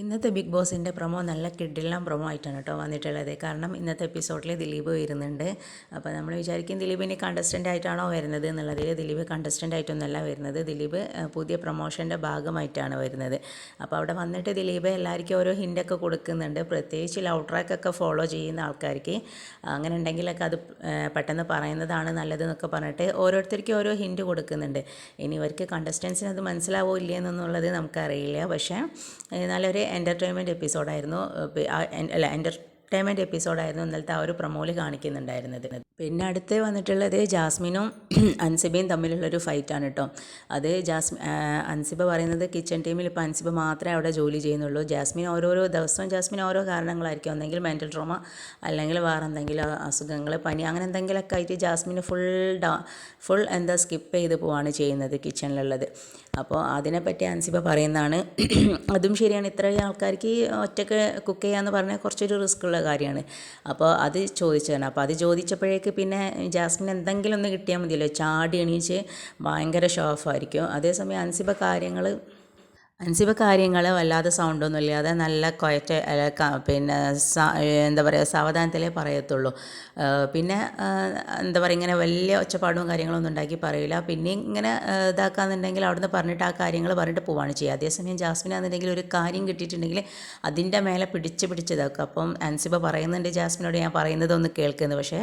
ഇന്നത്തെ ബിഗ് ബോസിന്റെ പ്രൊമോ നല്ല കിഡില്ലാം പ്രൊമോ ആയിട്ടാണ് കേട്ടോ വന്നിട്ടുള്ളത്. കാരണം ഇന്നത്തെ എപ്പിസോഡിൽ ദിലീപ് വരുന്നുണ്ട്. അപ്പോൾ നമ്മൾ വിചാരിക്കും ദിലീപ് ഇനി കണ്ടസ്റ്റന്റ് ആയിട്ടാണോ വരുന്നത് എന്നുള്ളതിൽ ദിലീപ് കണ്ടസ്റ്റന്റ് ആയിട്ടൊന്നല്ല വരുന്നത്. ദിലീപ് പുതിയ പ്രൊമോഷന്റെ ഭാഗമായിട്ടാണ് വരുന്നത്. അപ്പോൾ അവിടെ വന്നിട്ട് ദിലീപ് എല്ലാവർക്കും ഓരോ ഹിന്റൊക്കെ കൊടുക്കുന്നുണ്ട്. പ്രത്യേകിച്ച് ലവ് ട്രാക്കൊക്കെ ഫോളോ ചെയ്യുന്ന ആൾക്കാർക്ക്. അങ്ങനെ ഉണ്ടെങ്കിലൊക്കെ അത് പെട്ടെന്ന് പറയുന്നതാണ് നല്ലതെന്നൊക്കെ പറഞ്ഞിട്ട് ഓരോരുത്തർക്കും ഓരോ ഹിന്റ് കൊടുക്കുന്നുണ്ട്. ഇനി ഇവർക്ക് കണ്ടസ്റ്റൻസിന് അത് മനസ്സിലാവോ ഇല്ലേ എന്നുള്ളത് നമുക്കറിയില്ല. പക്ഷേ എന്നാലൊരു എന്റർടൈൻമെന്റ് എപ്പിസോഡായിരുന്നു അല്ല പി- ആ, എൻ- അല്ല എന്റർടൈൻമെന്റ് എപ്പിസോഡായിരുന്നു ഇന്നലത്തെ ആ ഒരു പ്രൊമോയിൽ കാണിക്കുന്നുണ്ടായിരുന്നത്. പിന്നെ അടുത്ത് വന്നിട്ടുള്ളത് ജാസ്മിനും അൻസിബയും തമ്മിലുള്ളൊരു ഫൈറ്റാണ് കേട്ടോ അത് ജാസ്മി അൻസിബ പറയുന്നത് കിച്ചൺ ടീമിൽ ഇപ്പോൾ അൻസിബ മാത്രമേ അവിടെ ജോലി ചെയ്യുന്നുള്ളൂ. ജാസ്മിൻ ഓരോരോ ദിവസവും ജാസ്മിൻ ഓരോ കാരണങ്ങളായിരിക്കും. ഒന്നെങ്കിൽ മെന്റൽ ട്രോമ അല്ലെങ്കിൽ വേറെ എന്തെങ്കിലും അസുഖങ്ങൾ പനി അങ്ങനെ എന്തെങ്കിലുമൊക്കെ ആയിട്ട് ജാസ്മിന് ഫുൾ ഡാ ഫുൾ എന്താ സ്കിപ്പ് ചെയ്ത് പോവാണ് ചെയ്യുന്നത് കിച്ചണിലുള്ളത് അപ്പോൾ അതിനെപ്പറ്റി അൻസിബ പറയുന്നതാണ് അതും ശരിയാണ്. ഇത്രയും ആൾക്കാർക്ക് ഒറ്റയ്ക്ക് കുക്ക് ചെയ്യാന്ന് പറഞ്ഞാൽ കുറച്ചൊരു റിസ്ക് ഉള്ള കാര്യമാണ്. അപ്പോൾ അത് ചോദിച്ചതാണ്. അപ്പോൾ അത് ചോദിച്ചപ്പോഴേക്ക് പിന്നെ ജാസ്മിൻ എന്തെങ്കിലും ഒന്ന് കിട്ടിയാൽ മതിയല്ലോ. ചാടി എണീച്ച് ഭയങ്കര ഷോ ഓഫ് ആയിരിക്കും. അതേസമയം അൻസിബ കാര്യങ്ങൾ അൻസിബ കാര്യങ്ങൾ വല്ലാതെ സൗണ്ടൊന്നും ഇല്ലാതെ നല്ല കൊയറ്റ് പിന്നെ എന്താ പറയുക സാവധാനത്തിലേ പറയത്തുള്ളൂ. പിന്നെ എന്താ പറയുക ഇങ്ങനെ വലിയ ഒച്ചപ്പാടും കാര്യങ്ങളൊന്നും ഉണ്ടാക്കി പറയില്ല. പിന്നെ ഇങ്ങനെ ഇതാക്കാന്നുണ്ടെങ്കിൽ അവിടുന്ന് പറഞ്ഞിട്ട് ആ കാര്യങ്ങൾ പറഞ്ഞിട്ട് പോവാണ് ചെയ്യുക. അതേസമയം ജാസ്മിനാണെന്നുണ്ടെങ്കിൽ ഒരു കാര്യം കിട്ടിയിട്ടുണ്ടെങ്കിൽ അതിന്റെ മേലെ പിടിച്ച് പിടിച്ച് ഇതാക്കും. അപ്പം അൻസിബ പറയുന്നുണ്ട് ജാസ്മിനോട് ഞാൻ പറയുന്നതൊന്ന് കേൾക്കുന്നത് പക്ഷേ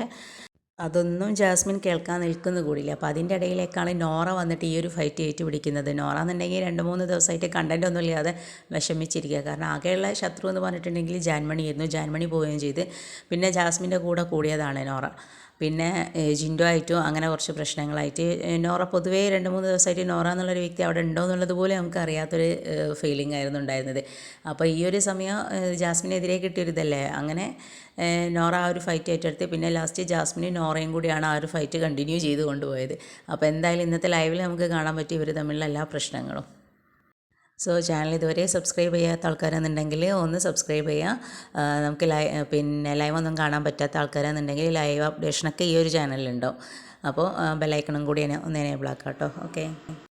അതൊന്നും ജാസ്മിൻ കേൾക്കാൻ നിൽക്കുന്ന കൂടിയില്ല. അപ്പോൾ അതിന്റെ ഇടയിലേക്കാണ് നോറ വന്നിട്ട് ഈ ഒരു ഫൈറ്റ് ഏറ്റുപിടിക്കുന്നത്. നോറ എന്നുണ്ടെങ്കിൽ രണ്ട് മൂന്ന് ദിവസമായിട്ട് കണ്ടന്റ് ഒന്നും ഇല്ലാതെ വിഷമിച്ചിരിക്കുക. കാരണം ആകെയുള്ള ശത്രു എന്ന് പറഞ്ഞിട്ടുണ്ടെങ്കിൽ ജാൻമണി ആയിരുന്നു ജാൻമണി പോവുകയും ചെയ്ത്. പിന്നെ ജാസ്മിന്റെ കൂടെ കൂടിയതാണ് നോറ. പിന്നെ ജിൻഡോ ആയിട്ടും അങ്ങനെ കുറച്ച് പ്രശ്നങ്ങളായിട്ട് നോറ പൊതുവേ രണ്ട് മൂന്ന് ദിവസമായിട്ട് നോറ എന്നുള്ളൊരു വ്യക്തി അവിടെ ഉണ്ടോ എന്നുള്ളത് പോലും നമുക്ക് അറിയാത്തൊരു ഫീലിംഗ് ആയിരുന്നു ഉണ്ടായിരുന്നത്. അപ്പോൾ ഈ ഒരു സമയം ജാസ്മിനെതിരെ കിട്ടിയൊരിതല്ലേ അങ്ങനെ നോറ ആ ഒരു ഫൈറ്റ് ഏറ്റെടുത്ത് പിന്നെ ലാസ്റ്റ് ജാസ്മിനും നോറയും കൂടിയാണ് ആ ഒരു ഫൈറ്റ് കണ്ടിന്യൂ ചെയ്ത് കൊണ്ടുപോയത്. അപ്പോൾ എന്തായാലും ഇന്നത്തെ ലൈവിൽ നമുക്ക് കാണാൻ പറ്റി ഇവർ തമ്മിലുള്ള എല്ലാ പ്രശ്നങ്ങളും. സോ ചാനൽ ഇതുവരെ സബ്സ്ക്രൈബ് ചെയ്യാത്ത ആൾക്കാരെന്നുണ്ടെങ്കിൽ ഒന്ന് സബ്സ്ക്രൈബ് ചെയ്യുക ആ, നമുക്ക് ലൈ പിന്നെ ലൈവ് ഒന്നും കാണാൻ പറ്റാത്ത ആൾക്കാരെന്നുണ്ടെങ്കിൽ ലൈവ് അപ്ഡേഷനൊക്കെ ഈ ഒരു ചാനലിലുണ്ടാവും അപ്പോൾ ബെല്ലൈക്കണും കൂടി ഒന്ന് എനേബിൾ ആക്കാം കേട്ടോ ഓക്കെ